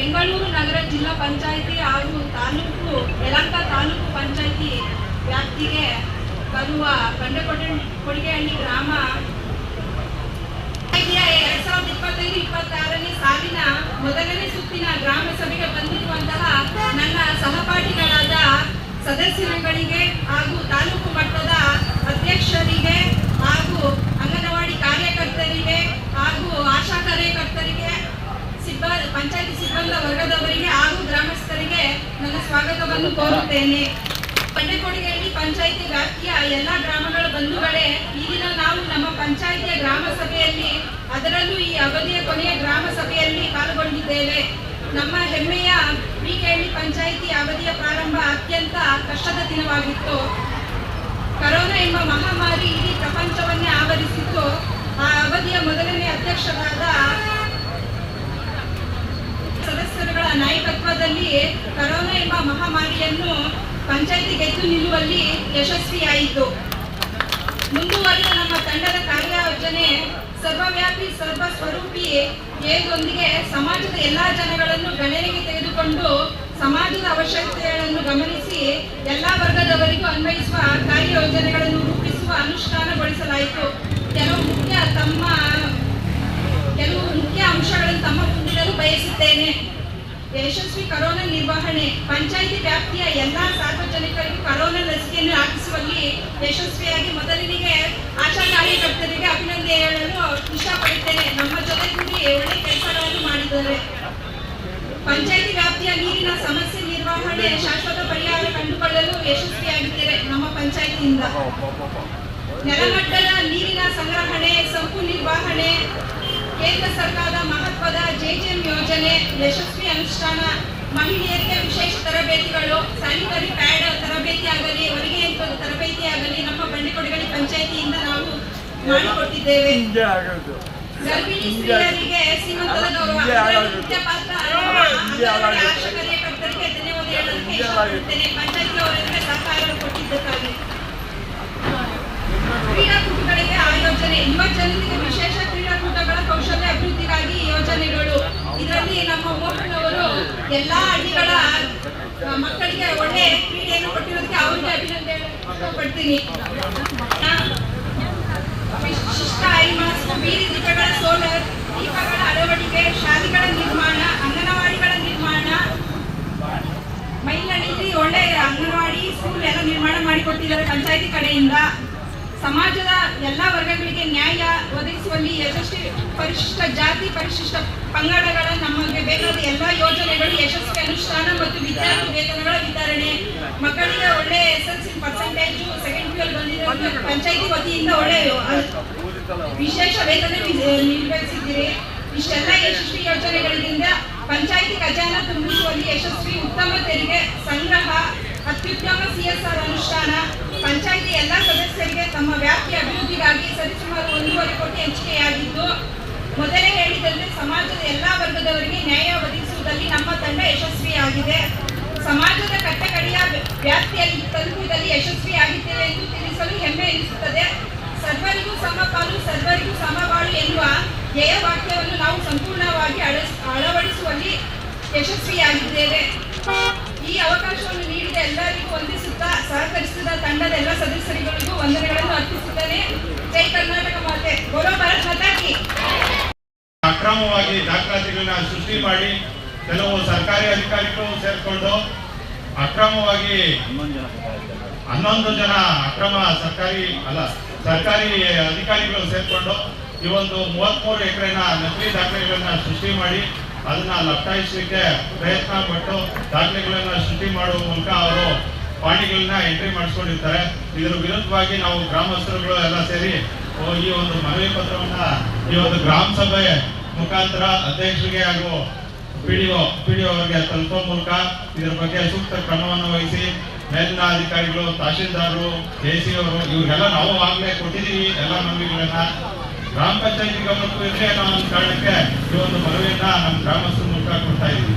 ಬೆಂಗಳೂರು ನಗರ ಜಿಲ್ಲಾ ಪಂಚಾಯಿತಿ ಹಾಗೂ ತಾಲೂಕು, ಯಲಂಕ ತಾಲೂಕು ಪಂಚಾಯಿತಿ ವ್ಯಾಪ್ತಿಗೆ ಬರುವ ಬಂಡೆಕೊಟ್ಟೆ, ಕೊಡಿಗೆಹಳ್ಳಿ ಗ್ರಾಮ ಎರಡ್ ಸಾವಿರದ ಇಪ್ಪತ್ತೈದು, ಇಪ್ಪತ್ತಾರನೇ ಸಾಲಿನ ಮೊದಲನೇ ಸುತ್ತಿನ ಗ್ರಾಮ ಸಭೆಗೆ ಬಂದಿರುವಂತಹ ನನ್ನ ಸಹಪಾಠಿಗಳಾದ ಸದಸ್ಯರುಗಳಿಗೆ ವರ್ಗದವರಿಗೆ ಹಾಗೂ ಗ್ರಾಮಸ್ಥರಿಗೆ ನನ್ನ ಸ್ವಾಗತವನ್ನು ಕೋರುತ್ತೇನೆ. ಬಂಡೆಕೊಡಿಗೆಹಳ್ಳಿ ಪಂಚಾಯಿತಿ ವ್ಯಾಪ್ತಿಯ ಎಲ್ಲ ಗ್ರಾಮಗಳ ಬಂಧುಗಳೇ ಈ ದಿನ ನಾವು ನಮ್ಮ ಪಂಚಾಯಿತಿಯ ಗ್ರಾಮ ಸಭೆಯಲ್ಲಿ, ಅದರಲ್ಲೂ ಈ ಅವಧಿಯ ಕೊನೆಯ ಗ್ರಾಮ ಸಭೆಯಲ್ಲಿ ಪಾಲ್ಗೊಂಡಿದ್ದೇವೆ. ನಮ್ಮ ಹೆಮ್ಮೆಯ ಬಿಕೆಹಳ್ಳಿ ಪಂಚಾಯಿತಿ ಅವಧಿಯ ಪ್ರಾರಂಭ ಅತ್ಯಂತ ಕಷ್ಟದ ದಿನವಾಗಿತ್ತು. ಕರೋನಾ ಎಂಬ ಮಹಾಮಾರಿ ಇಡೀ ಪ್ರಪಂಚವನ್ನೇ ಆವರಿಸಿತ್ತು ಆ ಅವಧಿಯ ಮೊದಲನೇ ಅಧ್ಯಕ್ಷರಾದ ಸದಸ್ಯರುಗಳ ನಾಯಕತ್ವದಲ್ಲಿ ಕರೋನಾ ಎಂಬ ಮಹಾಮಾರಿಯನ್ನು ಪಂಚಾಯಿತಿ ಗೆದ್ದು ನಿಲ್ಲುವಲ್ಲಿ ಯಶಸ್ವಿಯಾಯಿತು. ಮುಂದುವರೆದ ನಮ್ಮ ತಂಡದ ಕಾರ್ಯಯೋಜನೆ ಸರ್ವವ್ಯಾಪಿ ಸರ್ವ ಸ್ವರೂಪಿ ಏದೊಂದಿಗೆ ಸಮಾಜದ ಎಲ್ಲಾ ಜನಗಳನ್ನು ಗಣನೆಗೆ ತೆಗೆದುಕೊಂಡು ಸಮಾಜದ ಅವಶ್ಯಕತೆಗಳನ್ನು ಗಮನಿಸಿ ಎಲ್ಲಾ ವರ್ಗದವರಿಗೂ ಅನ್ವಯಿಸುವ ಕಾರ್ಯಯೋಜನೆಗಳನ್ನು ರೂಪಿಸುವ ಅನುಷ್ಠಾನಗೊಳಿಸಲಾಯಿತು. ಕೆಲವು ಮುಖ್ಯ ತಮ್ಮ, ಕೆಲವು ಮುಖ್ಯ ಅಂಶಗಳನ್ನು ತಮ್ಮ ಮುಂದಿಡಲು ಬಯಸುತ್ತೇನೆ. ಯಶಸ್ವಿ ಕರೋನಾ ನಿರ್ವಹಣೆ, ಪಂಚಾಯಿತಿ ವ್ಯಾಪ್ತಿಯ ಎಲ್ಲಾ ಸಾರ್ವಜನಿಕರಿಗೂ ಕರೋನಾ ಲಸಿಕೆಯನ್ನು ಹಾಕಿಸುವಲ್ಲಿ ಯಶಸ್ವಿಯಾಗಿ ಮೊದಲಿಗೆ ಆಶಾ ಕಾರ್ಯಕರ್ತರಿಗೆ ಅಭಿನಂದನೆ ಹೇಳಲು ಇಷ್ಟಪಡುತ್ತೇನೆ ನಮ್ಮ ಜೊತೆ ಜೊತೆಗೂಡಿ ಒಳ್ಳೆ ಕೆಲಸಗಳನ್ನು ಮಾಡಿದ್ದಾರೆ. ಪಂಚಾಯಿತಿ ವ್ಯಾಪ್ತಿಯ ನೀರಿನ ಸಮಸ್ಯೆ ನಿರ್ವಹಣೆ ಶಾಶ್ವತ ಪರಿಹಾರ ಕಂಡುಕೊಳ್ಳಲು ಯಶಸ್ವಿಯಾಗಿದ್ದಾರೆ ನಮ್ಮ ಪಂಚಾಯಿತಿಯಿಂದ. ನೆಲಮಟ್ಟದ ನೀರಿನ ಸಂಗ್ರಹಣೆ, ಸಂಪು ನಿರ್ವಹಣೆ ಕೇಂದ್ರ ಸರ್ಕಾರದ ಮಹತ್ವದ ಜೆಜೆಎಂ ಯೋಜನೆ ಯಶಸ್ವಿ ಅನುಷ್ಠಾನ ಮಹಿಳೆಯರಿಗೆ ವಿಶೇಷ ತರಬೇತಿಗಳು ಸ್ಯಾನಿಟರಿ ಪ್ಯಾಡ್ ತರಬೇತಿ ಆಗಲಿ ಹೊಲಿಗೆ ಯಂತ್ರದ ತರಬೇತಿ ಆಗಲಿ ನಮ್ಮ ಬಂಡೆಕೊಡಗಳಿ ಪಂಚಾಯಿತಿಯಿಂದ ನಾವು ಮಾಡಿಕೊಟ್ಟಿದ್ದೇವೆ. ಗರ್ಭಿಣಿ ಸ್ತ್ರೀಯರಿಗೆ ಸೀಮಂತದ ಗೌರವ. ಮುಖ್ಯ ಪಾತ್ರ. ಆಶಾ ಕಾರ್ಯಕರ್ತರಿಗೆ ಧನ್ಯವಾದ ಹೇಳಲಿಕ್ಕೆ ಹಿಂಗೆ ಪಂಚಾಯತಿ ಅವರಿಗೆ ಸಹಕಾರ ಕೊಟ್ಟಿದ್ದಕ್ಕಾಗಿ. ಎಲ್ಲಾ ಹಳ್ಳಿಗಳ ಮಕ್ಕಳಿಗೆ ಒಳ್ಳೆ ಕ್ರೀಡೆಯನ್ನು ಕೊಟ್ಟಿರೋದಕ್ಕೆ ಅವರಿಗೆ ಅಭಿನಂದನೆ ಪಡ್ತೀನಿ. ಶಿಷ್ಟ ಐಮಾಸ್ ಬೀದಿ ದೀಪಗಳ ಸೋಲರ್ ದೀಪಗಳ ಅಳವಡಿಕೆ, ಶಾಲೆಗಳ ನಿರ್ಮಾಣ, ಅಂಗನವಾಡಿಗಳ ನಿರ್ಮಾಣ. ಮೈಲಳಿಲಿ ಒಳ್ಳೆ ಅಂಗನವಾಡಿ ಸ್ಕೂಲ್ ಎಲ್ಲ ನಿರ್ಮಾಣ ಮಾಡಿಕೊಟ್ಟಿದ್ದಾರೆ ಪಂಚಾಯತಿ ಕಡೆಯಿಂದ. ಸಮಾಜದ ಎಲ್ಲ ವರ್ಗಗಳಿಗೆ ನ್ಯಾಯ ಪರಿಶಿಷ್ಟ ಜಾತಿ, ಪರಿಶಿಷ್ಟ ಪಂಗಡಗಳ, ನಮಗೆ ಬೇಕಾದ ಎಲ್ಲ ಯೋಜನೆಗಳು ಯಶಸ್ವಿ ಅನುಷ್ಠಾನ ಮತ್ತು ವಿದ್ಯಾರ್ಥಿ ವೇತನಗಳ ವಿತರಣೆ. ಮಕ್ಕಳಿಗೆ ಒಳ್ಳೆ S L C percentage second P ಬಂದಿರೋ ಪಂಚಾಯತಿ ವತಿಯಿಂದ ಒಳ್ಳೆ ವಿಶೇಷ ವೇತನ ನಿರ್ವಹಿಸಿದ್ದೀರಿ ಇಷ್ಟೆಲ್ಲ ಯಶಸ್ವಿ ಯೋಜನೆಗಳಿಂದ ಪಂಚಾಯಿತಿ ಖಜಾನ ತುಂಬಿಸುವಲ್ಲಿ ಯಶಸ್ವಿ ಉತ್ತಮ ತೆರಿಗೆ, ಸಂಗ್ರಹ, ಅತ್ಯುತ್ತಮ ಸಿಎಸ್ಆರ್ ಅನುಷ್ಠಾನ. ಪಂಚಾಯಿತಿ ಎಲ್ಲ ಸದಸ್ಯರಿಗೆ ತಮ್ಮ ವ್ಯಾಪ್ತಿಯ ಸಮಾಜದ ಕಟ್ಟಕಡೆಯ ವ್ಯಾಪ್ತಿಯಲ್ಲಿ ತಲುಪುವುದಲ್ಲಿ ಯಶಸ್ವಿಯಾಗಿದ್ದೇವೆ ಎಂದು ತಿಳಿಸಲು ಹೆಮ್ಮೆ ಎನಿಸುತ್ತದೆ. ಸರ್ವರಿಗೂ ಸಮಪಾಲು ಸರ್ವರಿಗೂ ಸಮಬಾಳು ಎನ್ನುವ ಧ್ಯೇಯ ವಾಕ್ಯವನ್ನು ನಾವು ಸಂಪೂರ್ಣವಾಗಿ ಅಳ- ಅಳವಡಿಸುವಲ್ಲಿ ಯಶಸ್ವಿಯಾಗಿದ್ದೇವೆ. ಈ ಅವಕಾಶವನ್ನು ನೀಡಿದ ಎಲ್ಲರಿಗೂ ವಂದಿಸುತ್ತಾ ಸಹಕರಿಸಿದ ತಂಡದ ಎಲ್ಲ ಸದಸ್ಯರಿಗಳಿಗೂ ವಂದನೆಗಳನ್ನು ಅರ್ಪಿಸುತ್ತೇನೆ. ಜೈ ಕರ್ನಾಟಕ ಮಾತೆ. ಬರೋ ಭಾರತ್ ಮಾತಾಕಿ. ಅಕ್ರಮವಾಗಿ ದಾಖಲಾತಿಗಳನ್ನ ಸೃಷ್ಟಿ ಮಾಡಿ ಕೆಲವು ಸರ್ಕಾರಿ ಅಧಿಕಾರಿಗಳು ಸೇರಿಕೊಂಡು ಅಕ್ರಮವಾಗಿ ಹನ್ನೊಂದು ಜನ ಅಕ್ರಮ ಸರ್ಕಾರಿ ಅಲ್ಲ, ಸರ್ಕಾರಿ ಅಧಿಕಾರಿಗಳು ಸೇರ್ಕೊಂಡು ಈ ಒಂದು ಮೂವತ್ಮೂರು ಎಕರೆನ ನಕಲಿ ದಾಖಲೆಗಳನ್ನ ಸೃಷ್ಟಿ ಮಾಡಿ ಅದನ್ನ ಲಪ್ತಾಯಿಸಲಿಕ್ಕೆ ಪ್ರಯತ್ನ ಪಟ್ಟು ದಾಖಲೆಗಳನ್ನ ಸೃಷ್ಟಿ ಮಾಡುವ ಮೂಲಕ ಅವರು ಪಾಣಿಗಳನ್ನ ಎಂಟ್ರಿ ಮಾಡಿಸ್ಕೊಂಡಿರ್ತಾರೆ. ಇದರ ವಿರುದ್ಧವಾಗಿ ನಾವು ಗ್ರಾಮಸ್ಥರುಗಳು ಎಲ್ಲ ಸೇರಿ ಈ ಒಂದು ಮನವಿ ಪತ್ರವನ್ನ ಈ ಒಂದು ಗ್ರಾಮ ಸಭೆ ಮುಖಾಂತರ ಅಧ್ಯಕ್ಷರಿಗೆ ಹಾಗೂ ಪಿಡಿಒ ಪಿಡಿಒ ಅವರಿಗೆ ತಲುಪುವ ಮೂಲಕ ಇದರ ಬಗ್ಗೆ ಸೂಕ್ತ ಕ್ರಮವನ್ನು ವಹಿಸಿ ಮೇಲಿನ ಅಧಿಕಾರಿಗಳು ತಹಶೀಲ್ದಾರರು ಎ ಸಿ ಅವರು ಇವ್ರಿಗೆಲ್ಲ ನಾವು ಆಗ್ಲೇ ಕೊಟ್ಟಿದ್ದೀವಿ ಎಲ್ಲ ನಂಬಿಕೆಗಳನ್ನ. ಗ್ರಾಮ ಪಂಚಾಯತಿ ಗಮನಕ್ಕೂ ಇದ್ರೆ ನಾವು ಒಂದು ಕಾರಣಕ್ಕೆ ಈ ಒಂದು ಮನವಿಯನ್ನ ನಮ್ಮ ಗ್ರಾಮಸ್ಥರ ಮೂಲಕ ಕೊಡ್ತಾ ಇದ್ದೀವಿ.